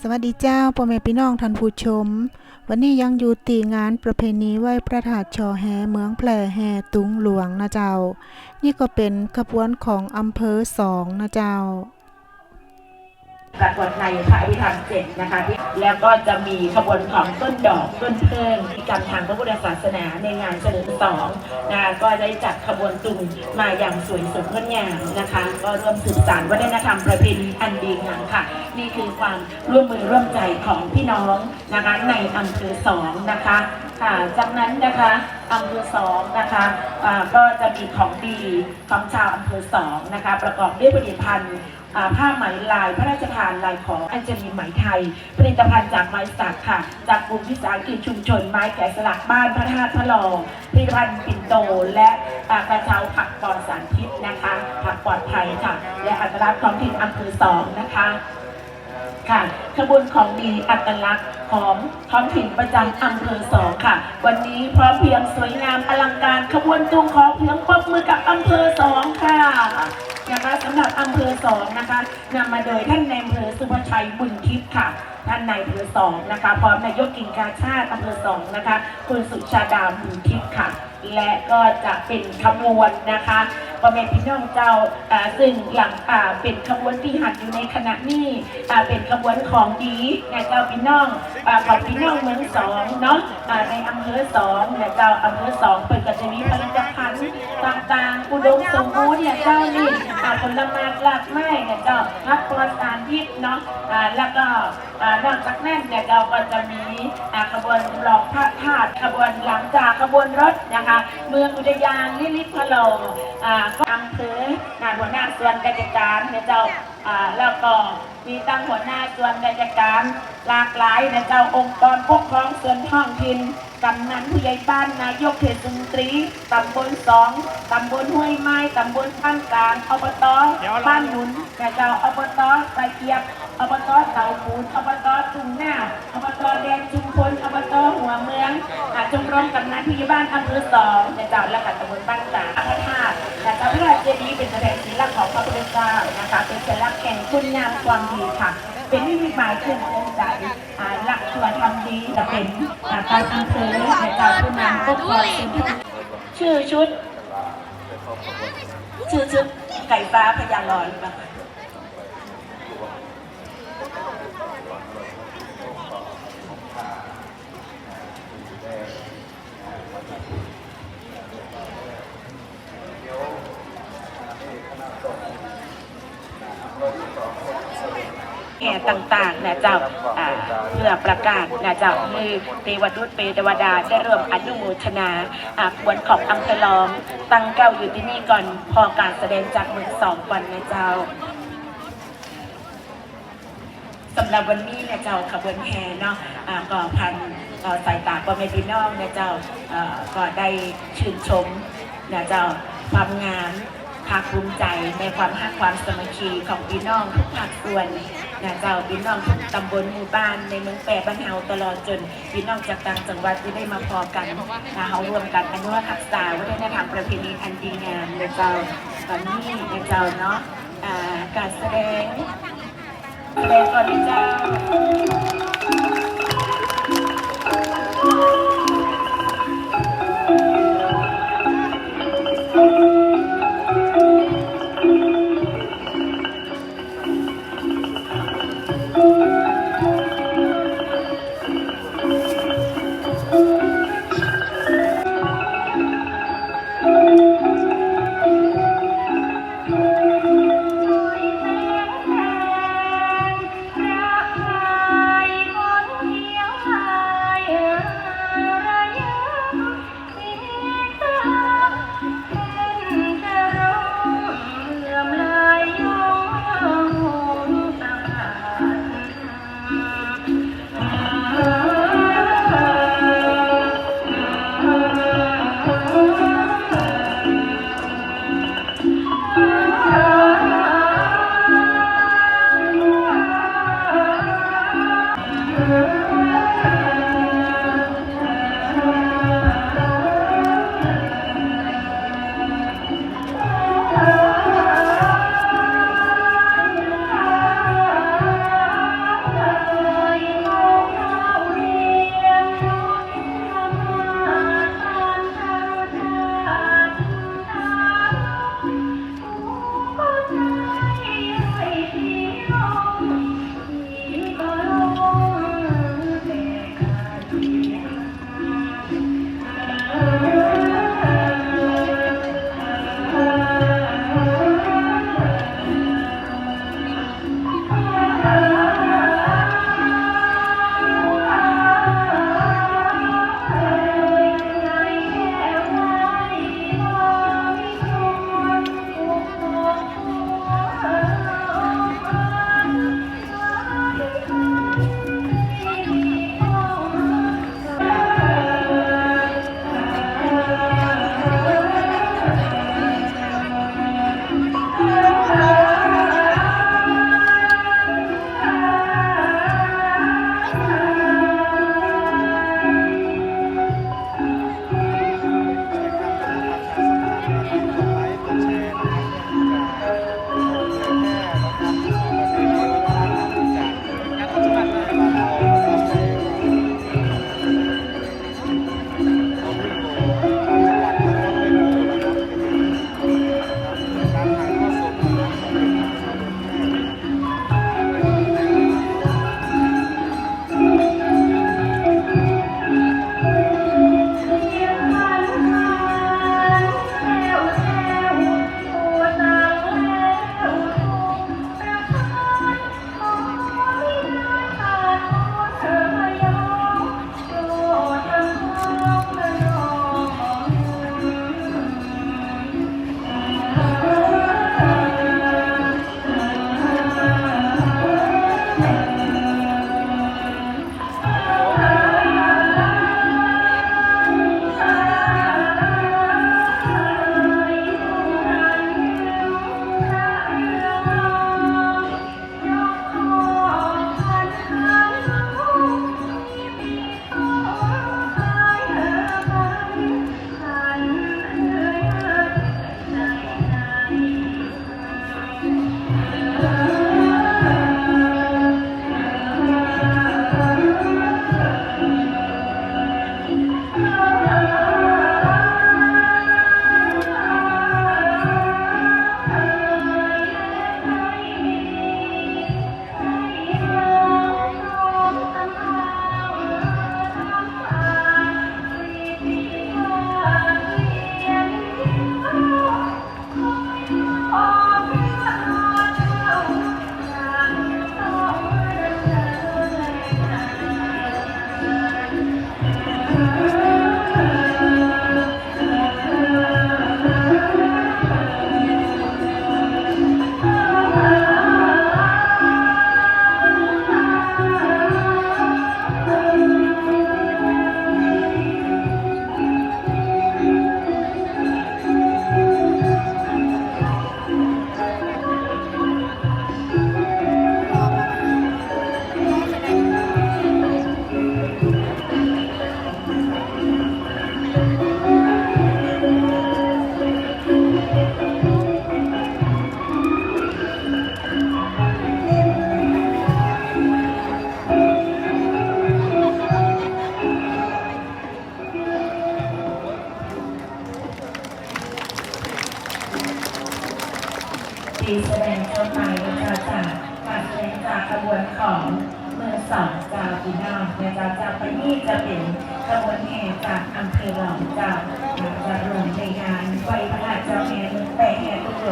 สวัสดีเจ้าพ่อแม่พี่น้องท่านผู้ชม วันนี้ยังอยู่ตีงานประเพณีไหว้พระธาตุชอแฮเมืองแพร่แฮตุงหลวงนะเจ้า นี่ก็เป็นขบวนของอำเภอสองนะเจ้า ปรากฏในพระอภิธรรมเจ็ดนะคะ แล้วก็จะมีขบวนของต้นดอกต้นเพิ่งที่การทางพระพุทธศาสนาในงานเฉลิมสองนะคะก็ได้จัดขบวนตุงมาอย่างสวยสดงดงามนะคะ ก็ร่วมสืบสานวัฒนธรรมประเพณีอันดีงามค่ะ นี่คือความร่วมมือร่วมใจของพี่น้องนะคะในอำเภอสองนะคะค่ะจากนั้นนะคะอำเภอสองนะคะก็จะมีของดีของชาวอำเภอสองนะคะ ประกอบด้วยผลิตภัณฑ์ ผ้าไหมลาย พระราชทานลายของอัญชลีไหมไทย ผลิตภัณฑ์จากไม้สักค่ะ จากกลุ่มวิสาหกิจชุมชนไม้แกะสลักบ้านพระธาตุพระลองผลิตภัณฑ์ปิ่นโตและอ่ากระเช้าผักปลอดสารพิษนะคะ ผักปลอดภัยค่ะ และอัตลักษณ์ท้องถิ่นอำเภอสองนะคะค่ะขบวนของดีอัตลักษณ์ของท้องถิ่นประจำอำเภอสองค่ะ วันนี้พร้อมเพรียงสวยงามอลังการขบวนตุงของเพียงปรบมือกับอำเภอสองค่ะ นะคะสำหรับอำเภอสองนะคะนำมาโดยท่านนายอำเภอสุภชัยบุญทิพย์ค่ะ ท่านนายอำเภอสองนะคะ พร้อมนายกกิ่งกาชาติอำเภอสองนะคะคุณสุชาดาบุญทิพย์ค่ะ และก็จะเป็นขบวนนะคะพ่อแม่พี่น้องเจ้าอ่าซึ่งหลังอ่าเป็นขบวนที่หัดอยู่ในขณะนี้อ่เป็นขบวนของดีนะเจ้าพี่น้องอ่าของพี่น้องเมืองสองเนาะในอำเภอสองนะเจ้าอำเภอสองเปิดก็จะมีผลิตภัณฑ์ ต่างๆ อุดมสมบูรณ์เนี่ยเจ้านี่อาผลไม้หลากไม้เนี่ยเจ้าพักปลอดสารพิษเนาะแล้วก็อ่านอกจากนั้นเนี่ยเราก็จะมีขบวนรองพระธาตุขบวนหลังจากขบวนรถนะคะ เมืองอุทยานลิลิพะโลอ่าก็อำเภองานหัวหน้าส่วนราชการเนี่ยเจ้าอ่าแล้วก็ มีตั้งหัวหน้าส่วนราชการ หลากหลายนะเจ้าองค์กรปกครองส่วนท้องถิ่นกำนันผู้ใหญ่บ้านนายกเทศมนตรีตำบลสองตำบลห้วยไม้ตำบลข้างกลางอบตบ้านหนุนนะเจ้าอบตไตรเกียบอบตเสาปูนอบตทุ่งหน้าอบตแดงชุมพลอบตหัวเมืองอ่าชมรมกำนันผู้ใหญ่บ้านอำเภอสองนะเจ้าและกับตำบลบ้านตาพระธาตุ พระพุทธเจ้านะคะ เป็นสัญลักษณ์แห่งคุณงามความดีค่ะ เป็นนิมิตหมายเครื่องเตือนใจหลักชัวทำดีจะเป็นการอัญเภอและเจ้าผู้นำปกครอสิ่งที่ชื่อชุด ชื่อชุดไก่ฟ้าพยาลอนปะ แห่ต่างๆนะเจ้าเพื่อประกาศนะเจ้ามือเทวดุษเปเทวดาได้ร่วมอนุโมทนาควรของอำเภอลองตั้งเก้าอยู่ที่นี่ก่อนพอการแสดงจากมือสองก่อนนะเจ้าสำหรับวันนี้นะเจ้าขบวนแห่เนาะอ่าก็พันสายตาพ่อแม่พี่น้องนะเจ้าก็ได้ชื่นชมนะเจ้าความงามภาคภูมิใจในความฮักความสมัคคีของพี่น้องทุกภาคส่วน นะเจ้าพี่น้องทุกตำบลหมู่บ้านในเมืองแปรบ้านเฮาตลอดจนพี่น้องจากต่างจังหวัดที่ได้มาพอกันนะเฮารวมกันอนุรักษ์รักษาวัฒนธรรมประเพณีอันดีงามนะเจ้าตอนนี้นะเจ้าเนาะการแสดงแสดงก่อนนะเจ้า ปีแสดงจดหมายวิจารจากการแสดงจากกระบวนของเมืองสองจาวกีนาเนี่ยจะจะไปนี่จะเป็นกระบวนแห่จากอำเภอหลองจากจะรวมในงานไว้พระราชเจ้าแม่แต่แห่ตัว